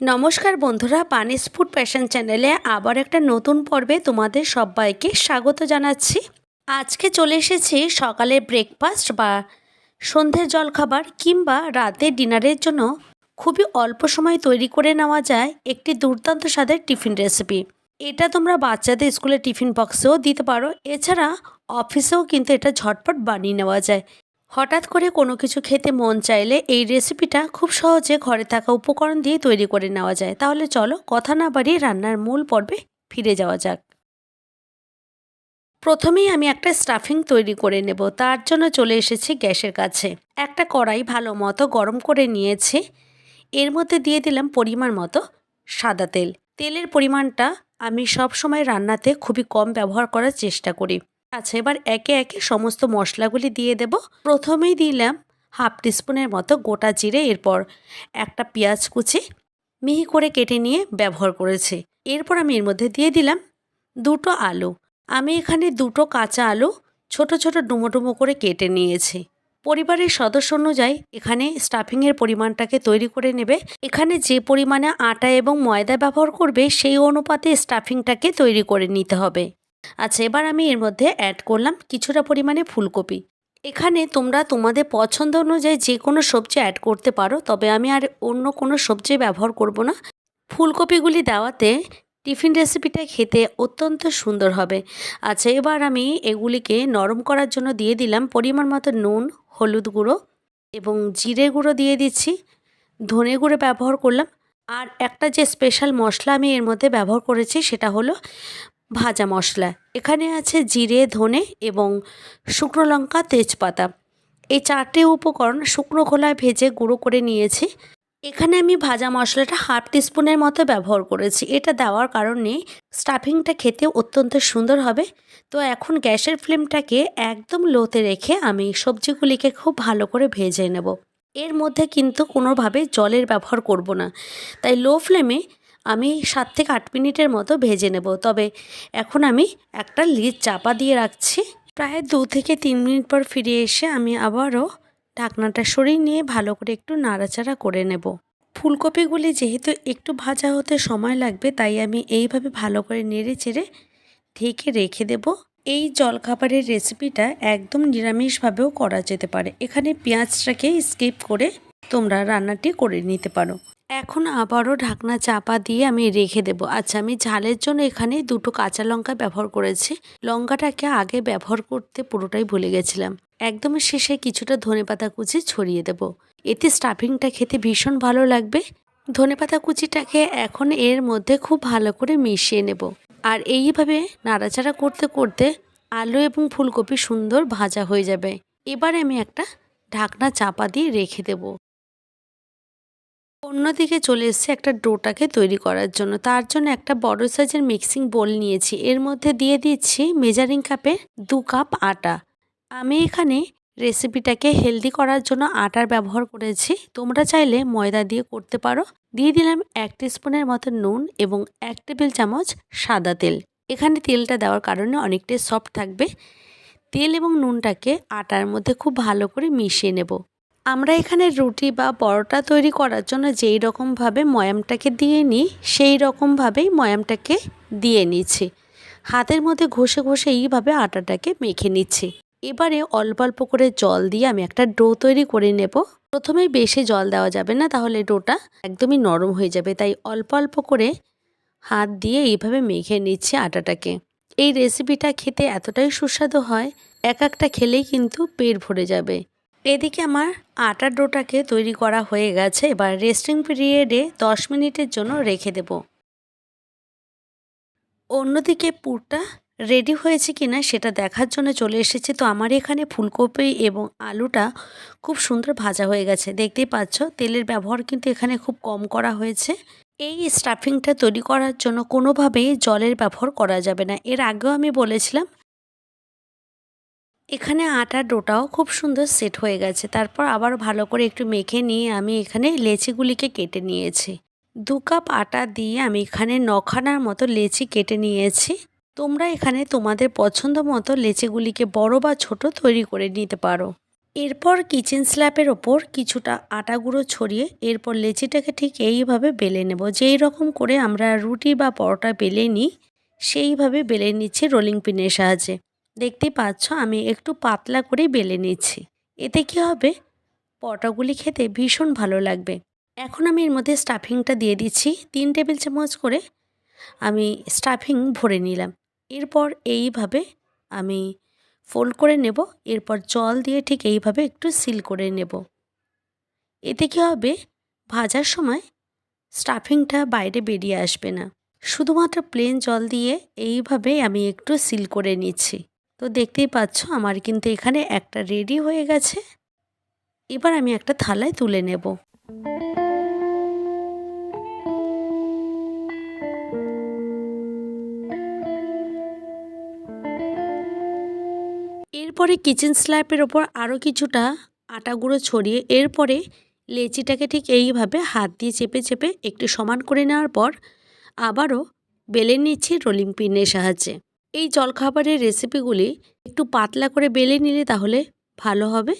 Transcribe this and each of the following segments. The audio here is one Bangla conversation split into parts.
নমস্কার বন্ধুরা পানিস ফুড প্যাশন চ্যানেলে আবার একটা নতুন পর্বে তোমাদের সবাইকে স্বাগত জানাচ্ছি। আজকে চলে এসেছি সকালের ব্রেকফাস্ট বা সন্ধ্যের জলখাবার কিংবা রাতে ডিনারের জন্য খুবই অল্প সময় তৈরি করে নেওয়া যায় একটি দুর্দান্ত স্বাদের টিফিন রেসিপি এটা তোমরা বাচ্চাদের স্কুলে টিফিন বক্সেও দিতে পারো। এছাড়া অফিসেও কিন্তু এটা ঝটপট বানিয়ে নেওয়া যায়। হঠাৎ করে কোনো কিছু খেতে মন চাইলে এই রেসিপিটা খুব সহজে ঘরে থাকা উপকরণ দিয়ে তৈরি করে নেওয়া যায়। তাহলে চলো কথা না বাড়িয়ে রান্নার মূল পর্বে ফিরে যাওয়া যাক। প্রথমেই আমি একটা স্টাফিং তৈরি করে নেব। তার জন্য চলে এসেছি গ্যাসের কাছে। একটা কড়াই ভালো মতো গরম করে নিয়েছি। এর মধ্যে দিয়ে দিলাম পরিমাণ মতো সাদা তেল। তেলের পরিমাণটা আমি সব সময় রান্নাতে খুবই কম ব্যবহার করার চেষ্টা করি। আচ্ছা এবার একে একে সমস্ত মশলাগুলি দিয়ে দেব। প্রথমেই দিলাম হাফ টিস্পুনের মতো গোটা জিরে, এরপর একটা পেঁয়াজ কুচি মিহি করে কেটে নিয়ে ব্যবহার করেছি। এরপর আমি এর মধ্যে দিয়ে দিলাম দুটো আলু। আমি এখানে দুটো কাঁচা আলু ছোট ছোট ডুমো ডুমো করে কেটে নিয়েছি। পরিবারের সদস্য অনুযায়ী এখানে স্টাফিংয়ের পরিমাণটাকে তৈরি করে নেবে। এখানে যে পরিমাণে আটা এবং ময়দা ব্যবহার করবে, সেই অনুপাতে স্টাফিংটাকে তৈরি করে নিতে হবে। আচ্ছা এবার আমি এর মধ্যে অ্যাড করলাম কিছুটা পরিমাণে ফুলকপি। এখানে তোমরা তোমাদের পছন্দ অনুযায়ী যে কোনো সবজি অ্যাড করতে পারো, তবে আমি আর অন্য কোনো সবজি ব্যবহার করব না। ফুলকপিগুলি দেওয়াতে টিফিন রেসিপিটা খেতে অত্যন্ত সুন্দর হবে। আচ্ছা এবার আমি এগুলিকে নরম করার জন্য দিয়ে দিলাম পরিমাণ মতো নুন, হলুদ গুঁড়ো এবং জিরে গুঁড়ো দিয়ে দিচ্ছি। ধনে গুঁড়ো ব্যবহার করলাম। আর একটা যে স্পেশাল মশলা আমি এর মধ্যে ব্যবহার করেছি সেটা হলো ভাজা মশলা। এখানে আছে জিরে, ধনে এবং শুকনো লঙ্কা, তেজপাতা। এই চারটে উপকরণ শুকনো খোলায় ভেজে গুঁড়ো করে নিয়েছি। এখানে আমি ভাজা মশলাটা হাফ টিস্পুনের মতো ব্যবহার করেছি। এটা দেওয়ার কারণে স্টাফিংটা খেতে অত্যন্ত সুন্দর হবে। তো এখন গ্যাসের ফ্লেমটাকে একদম লোতে রেখে আমি সবজিগুলিকে খুব ভালো করে ভেজে নেব। এর মধ্যে কিন্তু কোনোভাবে জলের ব্যবহার করব না। তাই লো ফ্লেমে আমি সাত থেকে আট মিনিটের মতো ভেজে নেব। তবে এখন আমি একটা লিড চাপা দিয়ে রাখছি। প্রায় দু থেকে তিন মিনিট পর ফিরে এসে আমি আবারও ঢাকনাটা সরিয়ে নিয়ে ভালো করে একটু নাড়াচাড়া করে নেব। ফুলকপিগুলি যেহেতু একটু ভাজা হতে সময় লাগবে, তাই আমি এইভাবে ভালো করে নেড়ে চেড়ে ঢেকে রেখে দেব। এই জলখাবারের রেসিপিটা একদম নিরামিষভাবেও করা যেতে পারে। এখানে পেঁয়াজটাকে স্কিপ করে তোমরা রান্নাটি করে নিতে পারো। এখন আবারও ঢাকনা চাপা দিয়ে আমি রেখে দেব। আচ্ছা আমি ঝালের জন্য এখানে দুটো কাঁচা লঙ্কা ব্যবহার করেছি। লঙ্কাটাকে আগে ব্যবহার করতে পুরোটাই ভুলে গেছিলাম। একদম শেষে কিছুটা ধনেপাতা কুচি ছড়িয়ে দেব। এতে স্টাফিংটা খেতে ভীষণ ভালো লাগবে। ধনেপাতা কুচিটাকে এখন এর মধ্যে খুব ভালো করে মিশিয়ে নেব। আর এইভাবে নাড়াচাড়া করতে করতে আলু এবং ফুলকপি সুন্দর ভাজা হয়ে যাবে। এবার আমি একটা ঢাকনা চাপা দিয়ে রেখে দেবো। অন্যদিকে চলে এসছে একটা ডোটাকে তৈরি করার জন্য। তার জন্য একটা বড় সাইজের মিক্সিং বোল নিয়েছি। এর মধ্যে দিয়ে দিচ্ছি মেজারিং কাপে দু কাপ আটা। আমি এখানে রেসিপিটাকে হেলদি করার জন্য আটার ব্যবহার করেছি। তোমরা চাইলে ময়দা দিয়ে করতে পারো। দিয়ে দিলাম এক স্পুনের মতো নুন এবং এক টেবিল চামচ সাদা তেল। এখানে তেলটা দেওয়ার কারণে অনেকটাই সফট থাকবে। তেল এবং নুনটাকে আটার মধ্যে খুব ভালো করে মিশিয়ে নেব। আমরা এখানে রুটি বা পরোটা তৈরি করার জন্য যেই রকমভাবে ময়ামটাকে দিয়ে নিই, সেই রকমভাবেই ময়ামটাকে দিয়ে নিচ্ছি। হাতের মধ্যে ঘষে ঘষে এইভাবে আটাটাকে মেখে নিচ্ছি। এবারে অল্প অল্প করে জল দিয়ে আমি একটা ডো তৈরি করে নেব। প্রথমে বেশি জল দেওয়া যাবে না, তাহলে ডোটা একদমই নরম হয়ে যাবে। তাই অল্প অল্প করে হাত দিয়ে এইভাবে মেখে নিচ্ছি আটাটাকে। এই রেসিপিটা খেতে এতটাই সুস্বাদু হয়, এক একটা খেলেই কিন্তু পেট ভরে যাবে। এদিকে আমার আটার ডোটাকে তৈরি করা হয়ে গেছে। এবার রেস্টিং পিরিয়ডে দশ মিনিটের জন্য রেখে দেব। অন্যদিকে পুরটা রেডি হয়েছে কিনা সেটা দেখার জন্য চলে এসেছে। তো আমার এখানে ফুলকপি এবং আলুটা খুব সুন্দর ভাজা হয়ে গেছে। দেখতেই পাচ্ছ, তেলের ব্যবহার কিন্তু এখানে খুব কম করা হয়েছে। এই স্টাফিংটা তৈরি করার জন্য কোনোভাবেই জলের ব্যবহার করা যাবে না। এর আগেও আমি বলেছিলাম এখানে আটার ডোটাও খুব সুন্দর সেট হয়ে গেছে। তারপর আবার ভালো করে একটু মেখে নিয়ে আমি এখানে লেচিগুলিকে কেটে নিয়েছি। দু কাপ আটা দিয়ে আমি এখানে নখানার মতো লেচি কেটে নিয়েছি। তোমরা এখানে তোমাদের পছন্দ মতো লেচিগুলিকে বড় বা ছোট তৈরি করে নিতে পারো। এরপর কিচেন স্ল্যাপের ওপর কিছুটা আটা গুঁড়ো ছড়িয়ে এরপর লেচিটাকে ঠিক এইভাবে বেলে নেব। যেই রকম করে আমরা রুটি বা পরোটা বেলে নিই, সেইভাবে বেলে নিচ্ছি রোলিং পিনের সাহায্যে। দেখতেই পাচ্ছ, আমি একটু পাতলা করে বেলে নিচ্ছি এতে কি হবে? পটাগুলি খেতে ভীষণ ভালো লাগবে। এখন আমি এর মধ্যে স্টাফিংটা দিয়ে দিচ্ছি, তিন টেবিল চামচ করে আমি স্টাফিং ভরে নিলাম। এরপর এইভাবে আমি ফোল্ড করে নেব, এরপর জল দিয়ে ঠিক এইভাবে একটু সিল করে নেব। এতে কী হবে? ভাজার সময় স্টাফিংটা বাইরে বেরিয়ে আসবে না। শুধুমাত্র প্লেন জল দিয়ে এইভাবে আমি একটু সিল করে নিচ্ছি। তো দেখতেই পাচ্ছ আমার কিন্তু এখানে একটা রেডি হয়ে গেছে। এবার আমি একটা থালায় তুলে নেব। এরপরে কিচেন স্ল্যাপের ওপর আরও কিছুটা আটা গুঁড়ো ছড়িয়ে এরপরে লেচিটাকে ঠিক এইভাবে হাত দিয়ে চেপে চেপে একটু সমান করে নেওয়ার পর আবারও বেলে নিচ্ছি রোলিং পিনের সাহায্যে। এই জলখাবারের রেসিপিগুলি একটু পাতলা করে বেলে নিলে তাহলে ভালো হবে।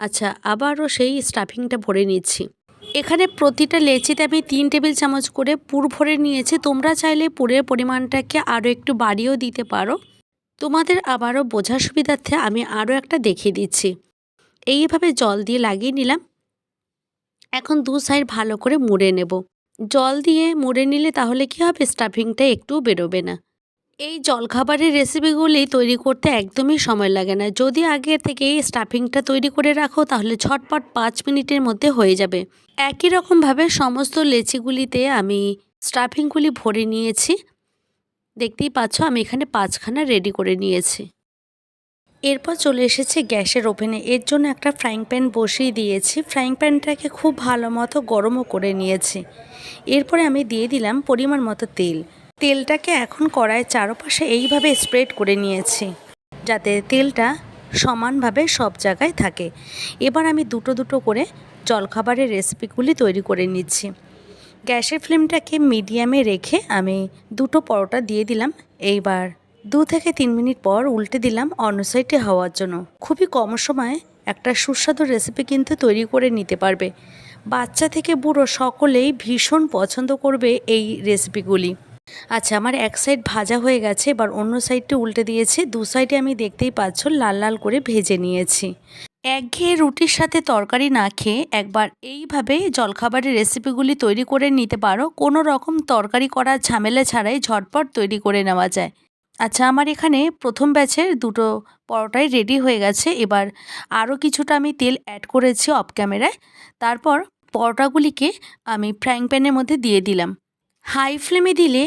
আচ্ছা আবারও সেই স্টাফিংটা ভরে নিচ্ছি। এখানে প্রতিটা লেচিতে আমি তিন টেবিল চামচ করে পুর ভরে নিয়েছি। তোমরা চাইলে পুরের পরিমাণটাকে আরও একটু বাড়িয়েও দিতে পারো। তোমাদের আবারও বোঝার সুবিধার্থে আমি আরও একটা দেখিয়ে দিচ্ছি। এইভাবে জল দিয়ে লাগিয়ে নিলাম। এখন দু সাইড ভালো করে মুড়ে নেব। জল দিয়ে মুড়ে নিলে তাহলে কি হবে? স্টাফিংটা একটু বেরোবে না। এই জলখাবারের রেসিপিগুলি তৈরি করতে একদমই সময় লাগে না। যদি আগে থেকে এই স্টাফিংটা তৈরি করে রাখো, তাহলে ঝটপট পাঁচ মিনিটের মধ্যে হয়ে যাবে। একই রকমভাবে সমস্ত লেচিগুলিতে আমি স্টাফিংগুলি ভরে নিয়েছি। দেখতেই পাচ্ছ, আমি এখানে পাঁচখানা রেডি করে নিয়েছি। এরপর চলে এসেছে গ্যাসের ওভেনে। এর জন্য একটা ফ্রাইং প্যান বসিয়ে দিয়েছি। ফ্রাইং প্যানটাকে খুব ভালো মতো গরমও করে নিয়েছি। এরপরে আমি দিয়ে দিলাম পরিমাণ মতো তেল। তেলটাকে এখন কড়াইয়ের চারপাশে এইভাবে স্প্রেড করে নিয়েছি, যাতে তেলটা সমানভাবে সব জায়গায় থাকে। এবার আমি দুটো দুটো করে জলখাবারের রেসিপিগুলি তৈরি করে নিচ্ছি। গ্যাসের ফ্লেমটাকে মিডিয়ামে রেখে আমি দুটো পরোটা দিয়ে দিলাম। এইবার দু থেকে তিন মিনিট পর উল্টে দিলাম অন্য সাইডে হওয়ার জন্য। খুবই কম সময়ে একটা সুস্বাদু রেসিপি কিন্তু তৈরি করে নিতে পারবে। বাচ্চা থেকে বুড়ো সকলেই ভীষণ পছন্দ করবে এই রেসিপিগুলি আচ্ছা আমার এক সাইড ভাজা হয়ে গেছে, এবার অন্য সাইডটা উল্টে দিয়েছি। দু সাইডে আমি দেখতেই পাচ্ছ লাল লাল করে ভেজে নিয়েছি। এক একঘেয়ে রুটির সাথে তরকারি না খেয়ে একবার এইভাবে জলখাবারের রেসিপিগুলি তৈরি করে নিতে পারো। কোনো রকম তরকারি করার ঝামেলা ছাড়াই ঝটপট তৈরি করে নেওয়া যায়। আচ্ছা আমার এখানে প্রথম ব্যাচের দুটো পরোটাই রেডি হয়ে গেছে। এবার আরও কিছুটা আমি তেল অ্যাড করেছি অফ ক্যামেরায় তারপর পরোটাগুলিকে আমি ফ্রাইং প্যানের মধ্যে দিয়ে দিলাম। হাই ফ্লেমে দিলে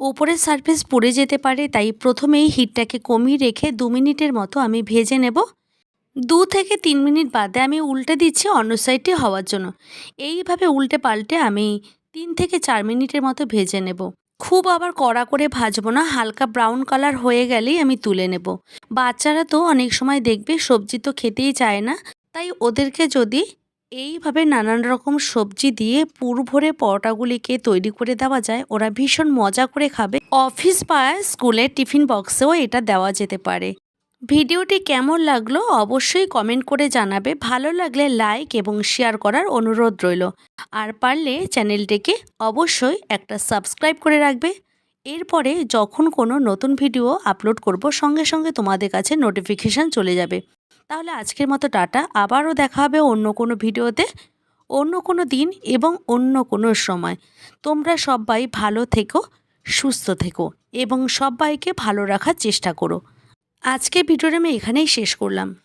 ওপরের সারফেস পুড়ে যেতে পারে, তাই প্রথমেই হিটটাকে কমিয়ে রেখে দু মিনিটের মতো আমি ভেজে নেব। দু থেকে তিন মিনিট বাদে আমি উল্টে দিচ্ছি অন্য সাইডটি হওয়ার জন্য। এইভাবে উল্টে পাল্টে আমি তিন থেকে চার মিনিটের মতো ভেজে নেব। খুব আবার কড়া করে ভাজবো না, হালকা ব্রাউন কালার হয়ে গেলেই আমি তুলে নেব। বাচ্চারা তো অনেক সময় দেখবে সবজি তো খেতেই চায় না, তাই ওদেরকে যদি এইভাবে নানান রকম সবজি দিয়ে পুর ভরে পরোটাগুলিকে তৈরি করে দেওয়া যায়। ওরা ভীষণ মজা করে খাবে। অফিস বা স্কুলের টিফিন বক্সেও এটা দেওয়া যেতে পারে। ভিডিওটি কেমন লাগল অবশ্যই কমেন্ট করে জানাবে। ভালো লাগলে লাইক এবং শেয়ার করার অনুরোধ রইল। আর পারলে চ্যানেলটিকে অবশ্যই একটা সাবস্ক্রাইব করে রাখবে। এরপরে যখন কোনো নতুন ভিডিও আপলোড করব, সঙ্গে সঙ্গে তোমাদের কাছে নোটিফিকেশান চলে যাবে। তাহলে আজকের মতো টাটা। আবারও দেখা হবে অন্য কোনো ভিডিওতে। অন্য কোনো দিন এবং অন্য কোনো সময়। তোমরা সবাই ভালো থেকো, সুস্থ থেকো এবং সবাইকে ভালো রাখার চেষ্টা করো। আজকের ভিডিওটা আমি এখানেই শেষ করলাম।